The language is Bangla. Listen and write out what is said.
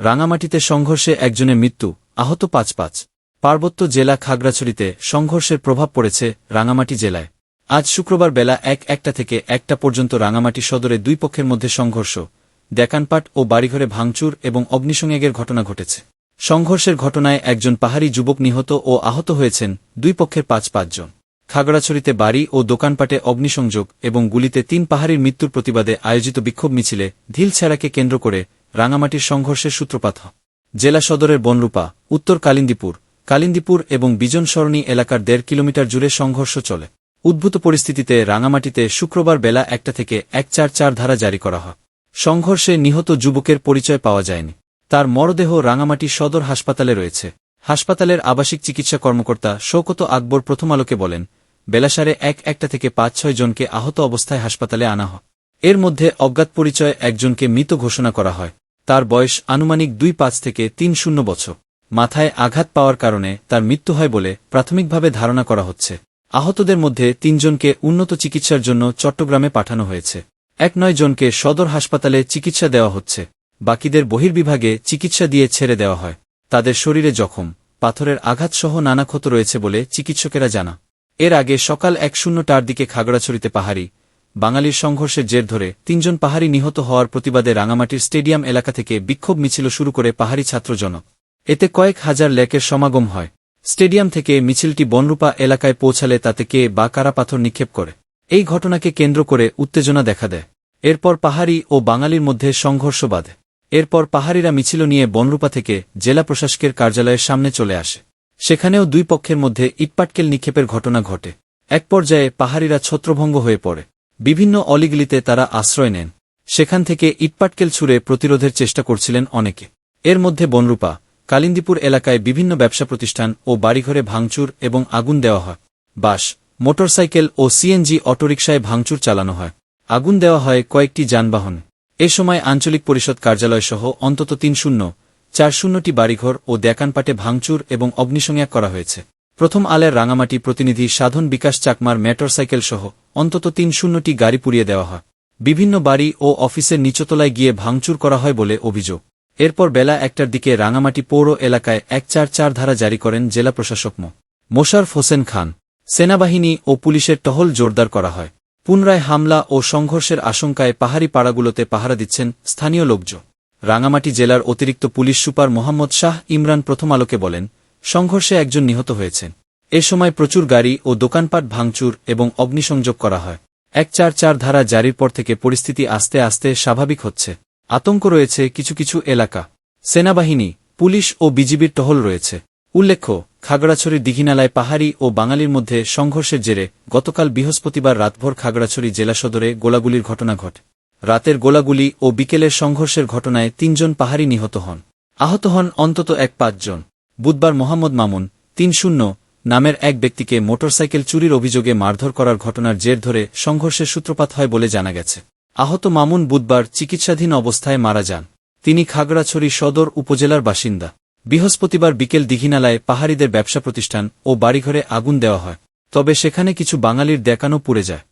রাঙামাটিতে সংঘর্ষে একজনের মৃত্যু, আহত পাঁচ পাঁচ। পার্বত্য জেলা খাগড়াছড়িতে সংঘর্ষের প্রভাব পড়েছে রাঙামাটি জেলায়। আজ শুক্রবার বেলা এক, একটা থেকে একটা পর্যন্ত রাঙামাটি সদরে দুই পক্ষের মধ্যে সংঘর্ষ, দেকানপাট ও বাড়িঘরে ভাঙচুর এবং অগ্নিসংযোগের ঘটনা ঘটেছে। সংঘর্ষের ঘটনায় একজন পাহাড়ি যুবক নিহত ও আহত হয়েছেন দুই পক্ষের পাঁচ পাঁচজন খাগড়াছড়িতে বাড়ি ও দোকানপাটে অগ্নিসংযোগ এবং গুলিতে তিন পাহাড়ির মৃত্যুর প্রতিবাদে আয়োজিত বিক্ষোভ মিছিলে ঢিলছেড়াকে কেন্দ্র করে রাঙামাটির সংঘর্ষের সূত্রপাত জেলা সদরের বনরূপা, উত্তর কালিন্দিপুর কালিন্দিপুর এবং বিজন সরণী এলাকার দেড় কিলোমিটার জুড়ে সংঘর্ষ চলে। উদ্ভূত পরিস্থিতিতে রাঙামাটিতে শুক্রবার বেলা একটা থেকে এক চার চার ধারা জারি করা হয়। সংঘর্ষে নিহত যুবকের পরিচয় পাওয়া যায়নি। তার মরদেহ রাঙামাটি সদর হাসপাতালে রয়েছে। হাসপাতালের আবাসিক চিকিৎসা কর্মকর্তা শৌকত আকবর প্রথম আলোকে বলেন, বেলাসারে এক একটা থেকে পাঁচ ছয় জনকে আহত অবস্থায় হাসপাতালে আনা হয়। এর মধ্যে অজ্ঞাত পরিচয় একজনকে মৃত ঘোষণা করা হয়। তার বয়স আনুমানিক দুই পাঁচ থেকে তিন শূন্য বছর। মাথায় আঘাত পাওয়ার কারণে তার মৃত্যু হয় বলে প্রাথমিকভাবে ধারণা করা হচ্ছে। আহতদের মধ্যে তিনজনকে উন্নত চিকিৎসার জন্য চট্টগ্রামে পাঠানো হয়েছে। এক নয় জনকে সদর হাসপাতালে চিকিৎসা দেওয়া হচ্ছে। বাকিদের বহির্বিভাগে চিকিৎসা দিয়ে ছেড়ে দেওয়া হয়। তাদের শরীরে জখম, পাথরের আঘাতসহ নানা ক্ষত রয়েছে বলে চিকিৎসকেরা জানা। এর আগে সকাল এক শূন্যটার দিকে খাগড়াছড়িতে পাহাড়ি বাঙালির সংঘর্ষের জের ধরে তিনজন পাহাড়ি নিহত হওয়ার প্রতিবাদে রাঙামাটির স্টেডিয়াম এলাকা থেকে বিক্ষোভ মিছিল শুরু করে পাহাড়ি ছাত্রজনক। এতে কয়েক হাজার লেকের সমাগম হয়। স্টেডিয়াম থেকে মিছিলটি বনরূপা এলাকায় পৌঁছালে তাতে কে বা কারা পাথর নিক্ষেপ করে, এই ঘটনাকে কেন্দ্র করে উত্তেজনা দেখা দেয়। এরপর পাহাড়ি ও বাঙালির মধ্যে সংঘর্ষ বাধে। এরপর পাহাড়িরা মিছিল নিয়ে বনরূপা থেকে জেলা প্রশাসকের কার্যালয়ের সামনে চলে আসে। সেখানেও দুই পক্ষের মধ্যে ইটপাটকেল নিক্ষেপের ঘটনা ঘটে। এক পর্যায়ে পাহাড়িরা ছত্রভঙ্গ হয়ে পড়ে। বিভিন্ন অলিগলিতে তারা আশ্রয় নেন। সেখান থেকে ইটপাটকেল ছুড়ে প্রতিরোধের চেষ্টা করছিলেন অনেকে। এর মধ্যে বনরূপা, কালিন্দিপুর এলাকায় বিভিন্ন ব্যবসা প্রতিষ্ঠান ও বাড়িঘরে ভাঙচুর এবং আগুন দেওয়া হয়। বাস মোটরসাইকেল ও সিএনজি অটোরিকশায় ভাঙচুর চালানো হয়। আগুন দেওয়া হয় কয়েকটি যানবাহন। এ সময় আঞ্চলিক পরিষদ কার্যালয়সহ অন্তত তিন শূন্য, চার শূন্যটি বাড়িঘর ও দেকানপাটে ভাঙচুর এবং অগ্নিসংয়াক করা হয়েছে। প্রথম আলের রাঙামাটি প্রতিনিধি সাধন বিকাশ চাকমার মোটরসাইকেল সহ অন্তত তিন শূন্যটি গাড়ি পুড়িয়ে দেওয়া হয়। বিভিন্ন বাড়ি ও অফিসের নিচতলায় গিয়ে ভাঙচুর করা হয় বলে অভিযোগ। এরপর বেলা একটার দিকে রাঙামাটি পৌর এলাকায় এক চার চার ধারা জারি করেন জেলা প্রশাসক মো। মোশারফ হোসেন খান। সেনাবাহিনী ও পুলিশের টহল জোরদার করা হয়। পুনরায় হামলা ও সংঘর্ষের আশঙ্কায় পাহাড়ি পাড়াগুলোতে পাহারা দিচ্ছেন স্থানীয় লোকজন। রাঙামাটি জেলার অতিরিক্ত পুলিশ সুপার মোহাম্মদ শাহ ইমরান প্রথম আলোকে বলেন, সংঘর্ষে একজন নিহত হয়েছেন। এ সময় প্রচুর গাড়ি ও দোকানপাট ভাঙচুর এবং অগ্নিসংযোগ করা হয়। এক চার চার ধারা জারির পর থেকে পরিস্থিতি আস্তে আস্তে স্বাভাবিক হচ্ছে। আতঙ্ক রয়েছে কিছু কিছু এলাকা। সেনাবাহিনী, পুলিশ ও বিজিবির টহল রয়েছে। উল্লেখ্য খাগড়াছড়ি দিঘিনালায় পাহাড়ি ও বাঙালির মধ্যে সংঘর্ষের জেরে গতকাল বৃহস্পতিবার রাতভর খাগড়াছড়ি জেলা সদরে গোলাগুলির ঘটনা ঘটে। রাতের গোলাগুলি ও বিকেলের সংঘর্ষের ঘটনায় তিনজন পাহাড়ি নিহত হন। আহত হন অন্তত এক পাঁচজন। বুধবার মোহাম্মদ মামুন, তিন শূন্য নামের এক ব্যক্তিকে মোটরসাইকেল চুরির অভিযোগে মারধর করার ঘটনার জের ধরে সংঘর্ষের সূত্রপাত হয় বলে জানা গেছে। আহত মামুন বুধবার চিকিৎসাধীন অবস্থায় মারা যান। তিনি খাগড়াছড়ি সদর উপজেলার বাসিন্দা। বৃহস্পতিবার বিকেল দিঘিনালায় পাহাড়িদের ব্যবসা প্রতিষ্ঠান ও বাড়িঘরে আগুন দেওয়া হয়। তবে সেখানে কিছু বাঙালির দেখানো পুড়ে যায়।